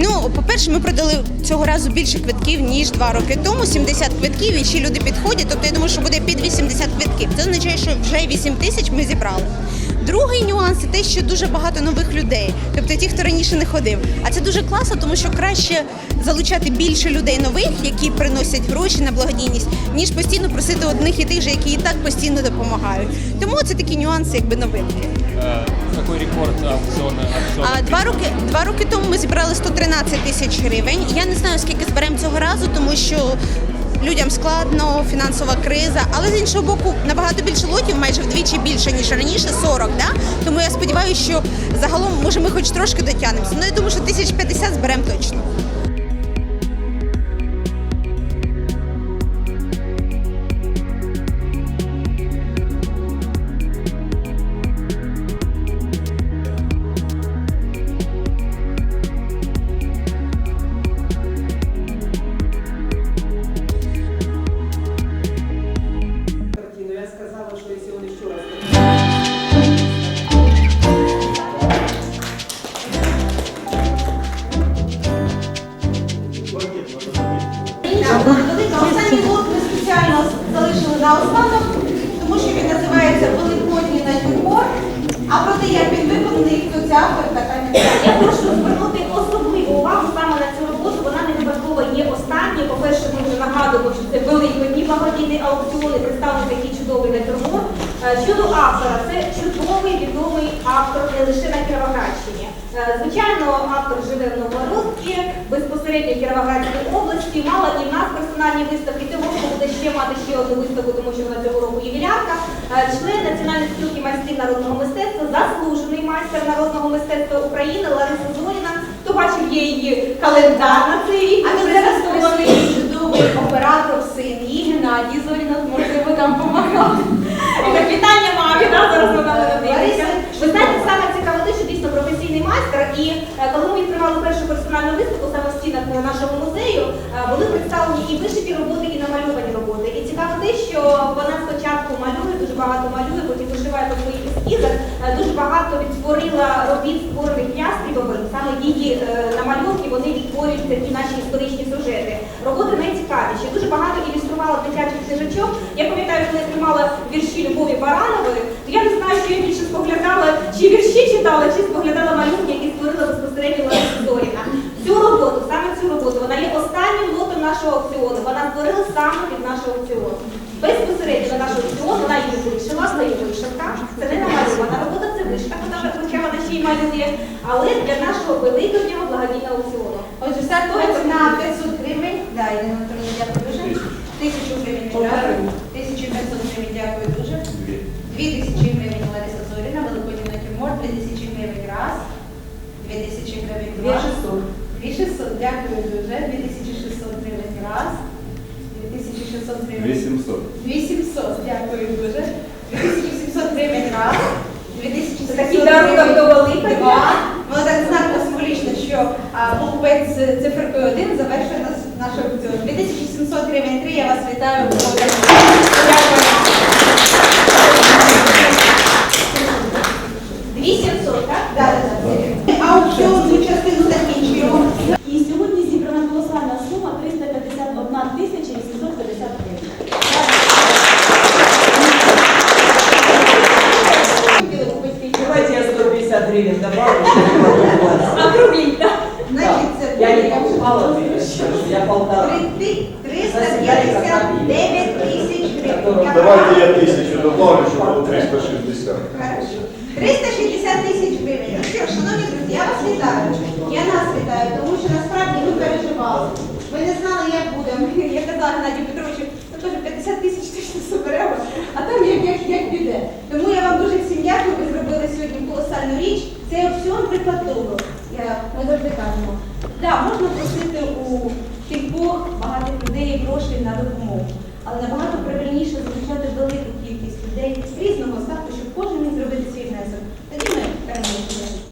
Ну, по-перше, ми продали цього разу більше квитків, ніж два роки тому. 70 квитків, і ще люди підходять. Тобто я думаю, що буде під 80 квитків. Це означає, що вже 8 тисяч ми зібрали. Другий нюанс це те, що дуже багато нових людей, тобто ті, хто раніше не ходив. А це дуже класно, тому що краще залучати більше людей нових, які приносять гроші на благодійність, ніж постійно просити одних і тих же, які і так постійно допомагають. Тому це такі нюанси, якби новинки. Аукциона? А два роки два роки тому ми зібрали 113 тисяч гривень. Я не знаю, скільки зберемо цього разу, тому що людям складно, фінансова криза. Але з іншого боку, набагато більше лотів, майже вдвічі більше ніж раніше, 40, да? Тому я сподіваюся, що загалом може ми хоч трошки дотягнемося. Ну я думаю, що 1050 зберемо точно. Автор, така Я прошу звернути особливу увагу саме на цю роботу. Вона не випадково є останньою. По-перше, ми вже нагадуємо, що це великодні благодійний аукціон і такий чудовий натюрморт. Е, Щодо автора, це чудовий відомий автор не лише на Кіровоградщині. Е, Звичайно, автор живе в Новгородці, безпосередньо в Кіровоградській області, мала і в нас персональні виставки. Цього буде ще мати ще одну виставку, тому що вона цього року ювілярка. Е, Член Національної спілки майстрів народного мистецтва, заслужений майстер народного мистецтва України Лариса Зоріна. Хто бачив є її календар на цей рік? А він заснований. чудовий оператор син її Геннадій Зоріна, можливо, там допомагав. Вітання мамі, зараз не Лариса, дивиться. Ви знаєте, саме цікаве те, що дійсно професійний. І е, коли ми відкривали першу персональну виставку саме в стінах е, нашого музею, е, були представлені і вишиті роботи, і намальовані роботи. І цікаво те, що вона спочатку малює, дуже багато малює, потім вишиває по своїх ескізах. Е, Дуже багато відтворила робіт, створених ястрібовим. Саме її е, намальовки вони відтворюють такі наші історичні сюжети. Роботи найцікавіші. Дуже багато ілюструвала дитячих книжечок. Я пам'ятаю, коли я тримала вірші Любові Баранової, то я не знаю, що я більше споглядала, чи вірші читала, чи споглядала малюнки, які створила безпосередньо Лариса Зоріна. Цю роботу, саме цю роботу, вона є останнім лотом нашого аукціону. Вона створила саме від нашого аукціону. Безпосередньо на наш аукціон вона її вишила, це її вишивка. Це не намальована робота, це вишивка, вона- хоча вона ще й малює, але для нашого великоднього благодійного аукціону. Отже, стартується на 500 гривень. Да, дякую дуже. Тисячу гривень 2000 гривень два. 2600. 2600, дякую дуже. 2600 гривень раз. 2600 гривень. 800. 800, дякую дуже. 2700 гривень раз. 2700 Такі дарунок до Великодня. Воно так знаково символічно, що а, з циферкою 1 завершує нас, наш аукціон. 2700 гривень 3, я вас вітаю. Дякую. 8 150 гривен добавлю. Округліть, так? Значить, це Я не покупала я полтора. 359 тисяч гривень. Давайте я тисячу добавлю, щоб було 360. Хорошо. 360 тисяч гривень. Ну що, шановні друзі, я вас вітаю. Я нас вітаю, тому що насправді ми переживали. Ми не знали, як будемо. Я казала Петровичу, грошей на допомогу. Але набагато правильніше залучати велику кількість людей з різного статусу.